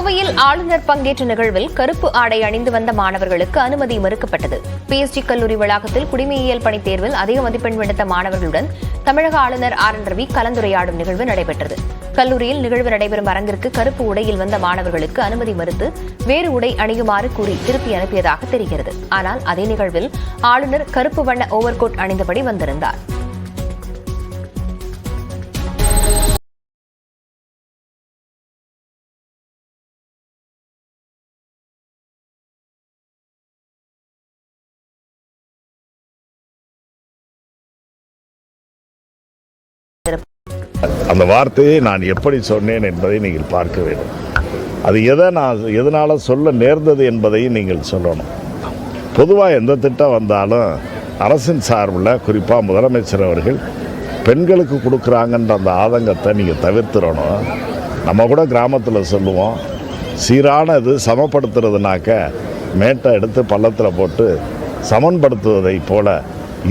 கோவையில் ஆளுநர் பங்கேற்ற நிகழ்வில் கருப்பு ஆடை அணிந்து வந்த மாணவர்களுக்கு அனுமதி மறுக்கப்பட்டது. பிஎஸ்டி கல்லூரி வளாகத்தில் குடிமையியல் பணி தேர்வில் அதிக மதிப்பெண் எடுத்த மாணவர்களுடன் தமிழக ஆளுநர் ஆர். என். ரவி கலந்துரையாடும் நிகழ்வு நடைபெற்றது. கல்லூரியில் நிகழ்வு நடைபெறும் அரங்கிற்கு கருப்பு உடையில் வந்த மாணவர்களுக்கு அனுமதி மறுத்து வேறு உடை அணியுமாறு கூறி திருப்பி அனுப்பியதாக தெரிகிறது. ஆனால் அதே நிகழ்வில் ஆளுநர் கருப்பு வண்ண ஓவர்கோட் அணிந்தபடி வந்திருந்தார். அந்த வார்த்தையை நான் எப்படி சொன்னேன் என்பதை நீங்கள் பார்க்க வேண்டும். அது எதை நான் எதனால் சொல்ல நேர்ந்தது என்பதையும் நீங்கள் சொல்லணும். பொதுவாக எந்த திட்டம் வந்தாலும் அரசின் சார்பில் குறிப்பாக முதலமைச்சர் அவர்கள் பெண்களுக்கு கொடுக்குறாங்கன்ற அந்த ஆதங்கத்தை நீங்கள் தவிர்த்துடணும். நம்ம கூட கிராமத்தில் சொல்லுவோம் சீரான இது சமப்படுத்துறதுனாக்க மேட்டை எடுத்து பள்ளத்தில் போட்டு சமன்படுத்துவதைப் போல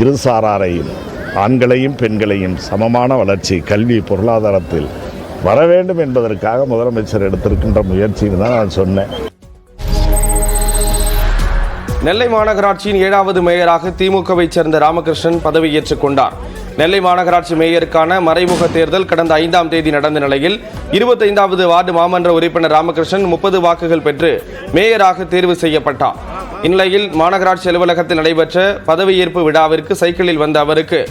இருசாராரையும் ஆண்களையும் பெண்களையும் சமமான வளர்ச்சி கல்வி பொருளாதாரத்தில் வர வேண்டும் என்பதற்காக முதலமைச்சர் எடுத்திருக்கின்ற முயற்சின்னு தான் நான் சொன்னேன். நெல்லை மாநகராட்சியின் ஏழாவது மேயராக திமுகவைச் சேர்ந்த ராமகிருஷ்ணன் பதவியேற்றுக் கொண்டார். நெல்லை மாநகராட்சி மேயருக்கான மறைமுக தேர்தல் கடந்த ஐந்தாம் தேதி நடந்த நிலையில் இருபத்தைந்தாவது வார்டு மாமன்ற உறுப்பினர் ராமகிருஷ்ணன் முப்பது வாக்குகள் பெற்று மேயராக தேர்வு செய்யப்பட்டார். இந்நிலையில் மாநகராட்சி அலுவலகத்தில் நடைபெற்ற பதவியேற்பு விழாவிற்கு சைக்கிளில் வந்த அவருக்கு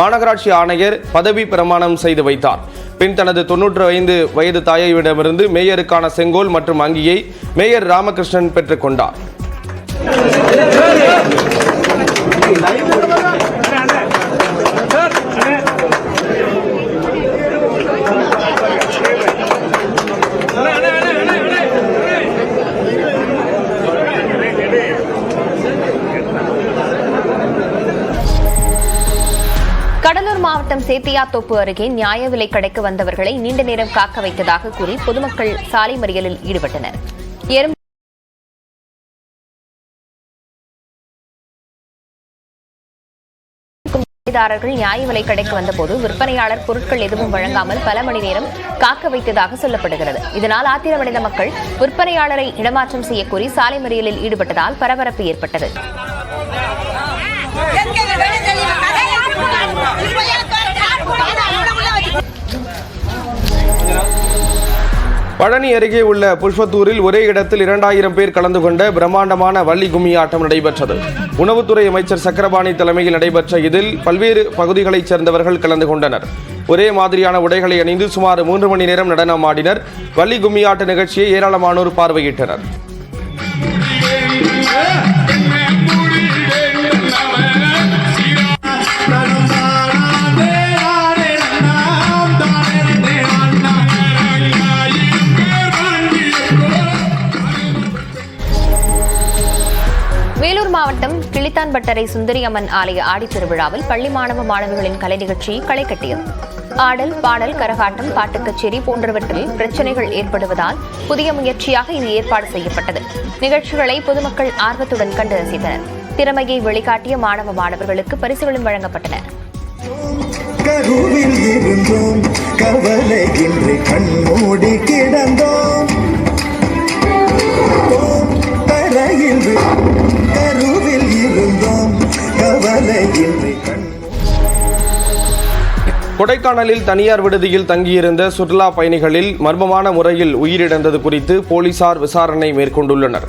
மாநகராட்சி ஆணையர் பதவி பிரமாணம் செய்து வைத்தார். பின் தனது தொன்னூற்று ஐந்து வயது தாயையிடமிருந்து மேயருக்கான செங்கோல் மற்றும் அங்கியை மேயர் ராமகிருஷ்ணன் பெற்றுக்கொண்டார் கடலூர் மாவட்டம் சேத்தியாத்தோப்பு அருகே நியாய விலை கடைக்கு வந்தவர்களை நீண்ட நேரம் காக்க வைத்ததாக கூறி பொதுமக்கள் சாலை மறியலில் ஈடுபட்டனர். தாரர்கள் விற்பனைதாரர்கள் நியாய விலை கடைக்கு வந்தபோது விற்பனையாளர் பொருட்கள் எதுவும் வழங்காமல் பல மணி நேரம் காக்க வைத்ததாக சொல்லப்படுகிறது. இதனால் ஆத்திரமடைந்த மக்கள் விற்பனையாளரை இடமாற்றம் செய்யக்கோரி சாலை மறியலில் ஈடுபட்டதால் பரபரப்பு ஏற்பட்டது. பழனி அருகே உள்ள புஷ்பத்தூரில் ஒரே இடத்தில் இரண்டாயிரம் பேர் கலந்து கொண்ட பிரம்மாண்டமான வள்ளி கும்மி ஆட்டம் நடைபெற்றது. உணவுத்துறை அமைச்சர் சக்கரபாணி தலைமையில் நடைபெற்ற இதில் பல்வேறு பகுதிகளைச் சேர்ந்தவர்கள் கலந்து கொண்டனர். ஒரே மாதிரியான உடைகளை அணிந்து சுமார் மூன்று மணி நேரம் நடனம் ஆடினர். வள்ளி கும்மி ஆட்ட நிகழ்ச்சியை ஏராளமானோர் பார்வையிட்டனர். கிளித்தான்பட்டரை கிளித்தான்பட்டறை சுந்தரி அம்மன் ஆலய ஆடித்திருவிழாவில் பள்ளி மாணவ மாணவிகளின் கலை நிகழ்ச்சி களை கட்டியது. ஆடல் பாடல் கரகாட்டம் பாட்டுக் கச்சேரி போன்றவற்றில் பிரச்சனைகள் ஏற்படுவதால் புதிய முயற்சியாக இது ஏற்பாடு செய்யப்பட்டது. நிகழ்ச்சிகளை பொதுமக்கள் ஆர்வத்துடன் கண்டு ரசித்தனர். திறமையை வெளிக்காட்டிய மாணவ மாணவர்களுக்கு பரிசுகளும் வழங்கப்பட்டன. கருவில் இருந்தோம் கண்மூடி கிடந்தோம். தரையில் இருந்தோம் கவலையின்றி கொடைக்கானலில் தனியார் விடுதியில் தங்கியிருந்த சுற்றுலா பயணிகளில் மர்மமான முறையில் உயிரிழந்தது குறித்து போலீசார் விசாரணை மேற்கொண்டுள்ளனர்.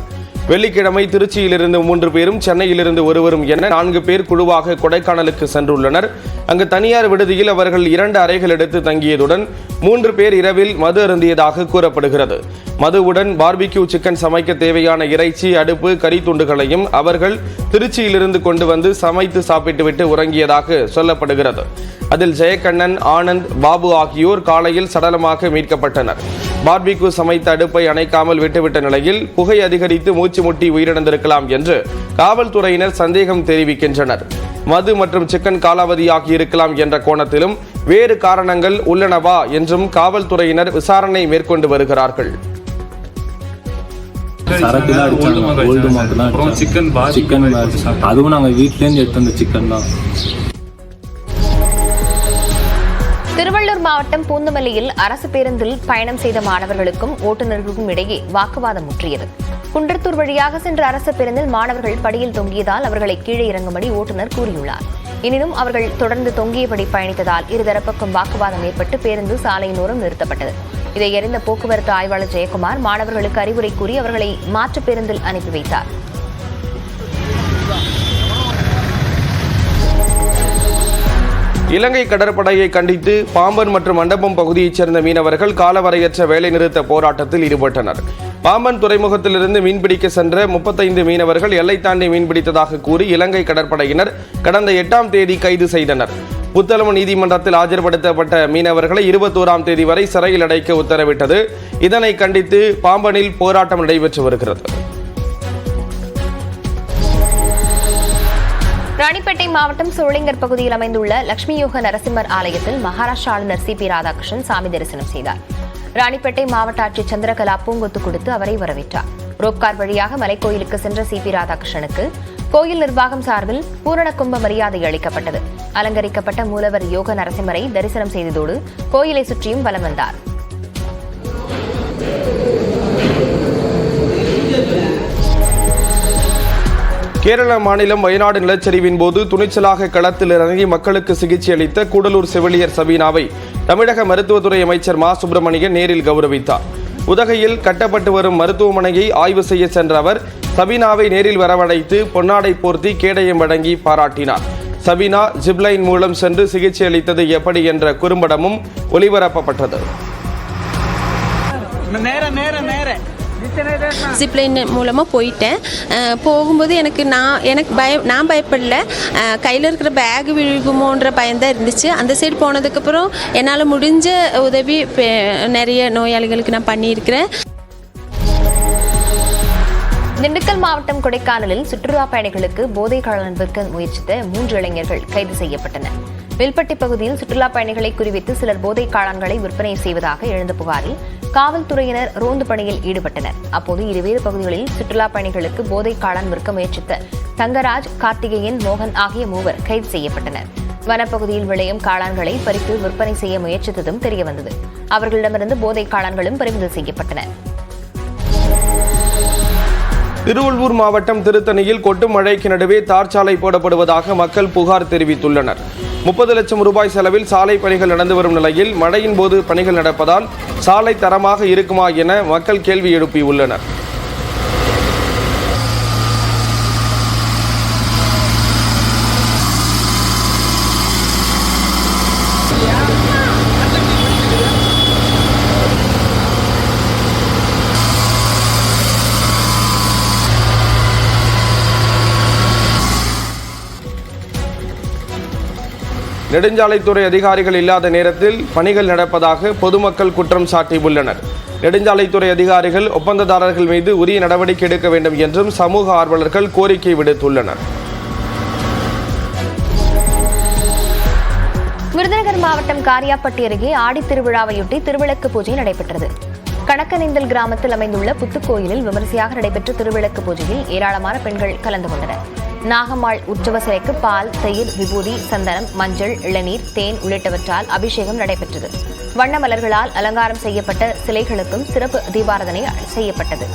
வெள்ளிக்கிழமை திருச்சியிலிருந்து மூன்று பேரும் சென்னையிலிருந்து ஒருவரும் என நான்கு பேர் குழுவாக கொடைக்கானலுக்கு சென்றுள்ளனர். அங்கு தனியார் விடுதியில் அவர்கள் இரண்டு அறைகள் எடுத்து தங்கியதுடன் மூன்று பேர் இரவில் மது அருந்தியதாக கூறப்படுகிறது. மதுவுடன் பார்பிக்யூ சிக்கன் சமைக்க தேவையான இறைச்சி அடுப்பு கறி துண்டுகளையும் அவர்கள் திருச்சியிலிருந்து கொண்டு வந்து சமைத்து சாப்பிட்டுவிட்டு உறங்கியதாக சொல்லப்படுகிறது. அதில் ஜெயக்கண்ணன் ஆனந்த் பாபு ஆகியோர் காலையில் சடலமாக மீட்கப்பட்டனர். பார்பிக்யூ சமைத்த அடுப்பை அணைக்காமல் விட்டுவிட்ட நிலையில் புகை அதிகரித்து மூச்சு முட்டி உயிரிழந்திருக்கலாம் என்று காவல்துறையினர் சந்தேகம் தெரிவிக்கின்றனர். மது மற்றும் சிக்கன் காலாவதியாகி இருக்கலாம் என்ற கோணத்திலும் வேறு காரணங்கள் உள்ளனவா என்றும் காவல்துறையினர் விசாரணை மேற்கொண்டு வருகிறார்கள். அதுவும் நாங்கள் எடுத்து வந்த சிக்கன் தான். திருவள்ளூர் மாவட்டம் பூந்தமல்லியில் அரசு பேருந்தில் பயணம் செய்த மாணவர்களுக்கும் ஓட்டுநர்களுக்கும் இடையே வாக்குவாதம் முற்றியது. குன்றத்தூர் வழியாக சென்ற அரசு பேருந்தில் மாணவர்கள் படியில் தொங்கியதால் அவர்களை கீழே இறங்கும்படி ஓட்டுநர் கூறியுள்ளார். எனினும் அவர்கள் தொடர்ந்து தொங்கியபடி பயணித்ததால் இருதரப்புக்கும் வாக்குவாதம் ஏற்பட்டு பேருந்து சாலையினோரம் நிறுத்தப்பட்டது. இதை அறிந்த போக்குவரத்து ஆய்வாளர் ஜெயக்குமார் மாணவர்களுக்கு அறிவுரை கூறி அவர்களை மாற்று பேருந்தில் அனுப்பி வைத்தார். இலங்கை கடற்படையை கண்டித்து பாம்பன் மற்றும் மண்டபம் பகுதியைச் சேர்ந்த மீனவர்கள் காலவரையற்ற வேலைநிறுத்த போராட்டத்தில் ஈடுபட்டனர். பாம்பன் துறைமுகத்திலிருந்து மீன்பிடிக்க சென்ற முப்பத்தைந்து மீனவர்கள் எல்லை தாண்டி மீன்பிடித்ததாக கூறி இலங்கை கடற்படையினர் கடந்த எட்டாம் தேதி கைது செய்தனர். புத்தளம் நீதிமன்றத்தில் ஆஜர்படுத்தப்பட்ட மீனவர்களை இருபத்தோராம் தேதி வரை சிறையில் அடைக்க உத்தரவிட்டது. இதனை கண்டித்து பாம்பனில் போராட்டம் நடைபெற்று வருகிறது. ராணிப்பேட்டை மாவட்டம் சோளிங்கர் பகுதியில் அமைந்துள்ள லட்சுமி யோக நரசிம்மர் ஆலயத்தில் மகாராஷ்டிரா ஆளுநர் சி பி ராதாகிருஷ்ணன் சாமி தரிசனம் செய்தார். ராணிப்பேட்டை மாவட்ட ஆட்சியர் சந்திரகலா பூங்கொத்து கொடுத்து அவரை வரவேற்றார். ரோப்கார் வழியாக மலைக்கோயிலுக்கு சென்ற சி பி ராதாகிருஷ்ணனுக்கு கோயில் நிர்வாகம் சார்பில் பூரண கும்ப மரியாதை அளிக்கப்பட்டது. அலங்கரிக்கப்பட்ட மூலவர் யோக நரசிம்மரை தரிசனம் செய்ததோடு கோயிலை சுற்றியும் வலம் வந்தார். கேரள மாநிலம் வயநாடு நிலச்சரிவின் போது துணிச்சலாக களத்தில் இறங்கி மக்களுக்கு சிகிச்சை அளித்த கூடலூர் செவிலியர் சபீனாவை தமிழக மருத்துவத்துறை அமைச்சர் மா. சுப்பிரமணியன் நேரில் கௌரவித்தார். உதகையில் கட்டப்பட்டு வரும் மருத்துவமனையை ஆய்வு செய்ய சென்ற அவர் சபீனாவை நேரில் வரவழைத்து பொன்னாடை போர்த்தி கேடயம் வழங்கி பாராட்டினார். சபீனா ஜிப்லைன் மூலம் சென்று சிகிச்சை அளித்தது எப்படி என்ற குறும்படமும் ஒளிபரப்பப்பட்டது நேர நேர நேர ஜிப்லைன் மூலமாக போயிட்டேன். போகும்போது எனக்கு நான் எனக்கு பயம் நான் பயப்படல. கையில் இருக்கிற பேக் விழுகுமோன்ற பயம்தான் இருந்துச்சு. அந்த சைடு போனதுக்கப்புறம் என்னால் முடிஞ்ச உதவி பெ- நிறைய நோயாளிகளுக்கு நான் பண்ணியிருக்கிறேன். திண்டுக்கல் மாவட்டம் கொடைக்கானலில் சுற்றுலா பயணிகளுக்கு போதை கள்ளன் விற்க முயற்சித்த மூன்று இளைஞர்கள் கைது செய்யப்பட்டனர். வில்பட்டி பகுதியில் சுற்றுலா பயணிகளை குறிவித்து சிலர் போதை காளான்களை விற்பனை செய்வதாக எழுந்த புகாரில் காவல்துறையினர் ரோந்து பணியில் ஈடுபட்டனர். அப்போது இருவேறு பகுதிகளில் சுற்றுலா பயணிகளுக்கு போதை காளான் விற்க முயற்சித்த தங்கராஜ் கார்த்திகேயன் மோகன் ஆகிய மூவர் கைது செய்யப்பட்டனர். வனப்பகுதியில் விளையும் காளான்களை பறித்து விற்பனை செய்ய முயற்சித்ததும் தெரியவந்தது. அவர்களிடமிருந்து போதை காளான்களும் பறிமுதல் செய்யப்பட்டன. திருவள்ளூர் மாவட்டம் திருத்தணியில் கொட்டும் மழைக்கு நடுவே தார் சாலை போடப்படுவதாக மக்கள் புகார் தெரிவித்துள்ளனர். முப்பது லட்சம் ரூபாய் செலவில் சாலை பணிகள் நடந்து வரும் நிலையில் மழையின் போது பணிகள் நடப்பதால் சாலை தரமாக இருக்குமா என மக்கள் கேள்வி எழுப்பியுள்ளனர் நெடுஞ்சாலைத்துறை அதிகாரிகள் இல்லாத நேரத்தில் பணிகள் நடப்பதாக பொதுமக்கள் குற்றம் சாட்டியுள்ளனர். நெடுஞ்சாலைத்துறை அதிகாரிகள் ஒப்பந்ததாரர்கள் மீது உரிய நடவடிக்கை எடுக்க வேண்டும் என்றும் சமூக ஆர்வலர்கள் கோரிக்கை விடுத்துள்ளனர். விருதுநகர் மாவட்டம் காரியாப்பட்டி அருகே ஆடித்திருவிழாவையொட்டி திருவிளக்கு பூஜை நடைபெற்றது. கணக்கனிந்தல் கிராமத்தில் அமைந்துள்ள புத்துக்கோயிலில் விமரிசையாக நடைபெற்ற திருவிளக்கு பூஜையில் ஏராளமான பெண்கள் கலந்து கொண்டனர். நாகம்மாள் உற்சவ சிலைக்கு பால் தயிர் விபூதி சந்தனம் மஞ்சள் இளநீர் தேன் உள்ளிட்டவற்றால் அபிஷேகம் நடைபெற்றது. வண்ண மலர்களால் அலங்காரம் செய்யப்பட்ட சிலைகளுக்கும் சிறப்பு தீபாராதனை செய்யப்பட்டது.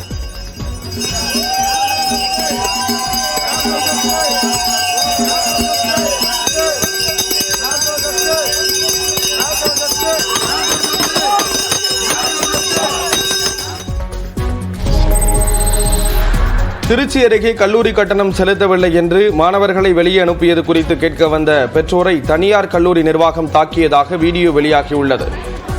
திருச்சி அருகே கல்லூரி கட்டணம் செலுத்தவில்லை என்று மாணவர்களை வெளியே அனுப்பியது குறித்து கேட்க வந்த பெற்றோரை தனியார் கல்லூரி நிர்வாகம் தாக்கியதாக வீடியோ வெளியாகியுள்ளது.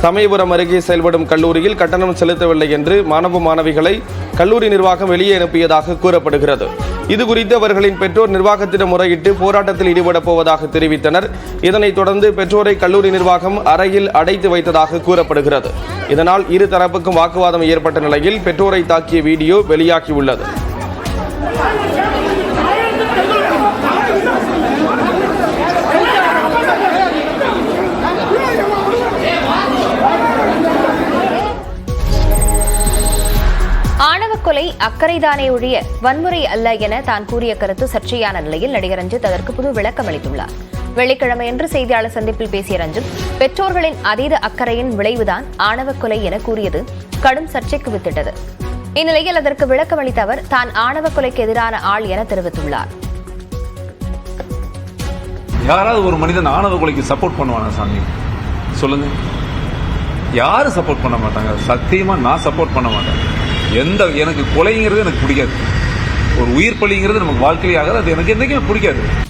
சமயபுரம் அருகே செயல்படும் கல்லூரியில் கட்டணம் செலுத்தவில்லை என்று மாணவ மாணவிகளை கல்லூரி நிர்வாகம் வெளியே அனுப்பியதாக கூறப்படுகிறது. இது குறித்து அவர்களின் பெற்றோர் நிர்வாகத்திடம் முறையிட்டு போராட்டத்தில் ஈடுபடப் போவதாக தெரிவித்தனர். இதனைத் தொடர்ந்து பெற்றோரை கல்லூரி நிர்வாகம் அறையில் அடைத்து வைத்ததாக கூறப்படுகிறது. இதனால் இரு தரப்புக்கும் வாக்குவாதம் ஏற்பட்ட நிலையில் பெற்றோரை தாக்கிய வீடியோ வெளியாகியுள்ளது. தற்கொலை அக்கறைதானே ஒழிய வன்முறை அல்ல என தான் கூறிய கருத்து சர்ச்சையான நிலையில் நடிகர் ரஞ்சித் அதற்கு புது விளக்கம் அளித்துள்ளார். வெள்ளிக்கிழமையன்று செய்தியாளர் சந்திப்பில் பேசிய ரஞ்சித் பெற்றோர்களின் அதீத அக்கறையின் விளைவுதான் ஆணவ கொலை என கூறியது கடும் சர்ச்சைக்கு வித்திட்டது. இந்நிலையில் அதற்கு விளக்கம் அளித்த அவர் தான் ஆணவ கொலைக்கு எதிரான ஆள் என தெரிவித்துள்ளார். யாராவது ஒரு மனிதன் ஆணவ கொலைக்கு சப்போர்ட் பண்ணுவானா சாமி? சொல்லுங்க. யாரும் சப்போர்ட் பண்ண மாட்டாங்க. சத்தியமா நான் சப்போர்ட் பண்ண மாட்டேன். எந்த எனக்கு கொலைங்கிறது எனக்கு பிடிக்காது. ஒரு உயிர் பலிங்கிறது நமக்கு வாழ்க்கையாகாது அது எனக்கு என்றைக்குமே பிடிக்காது.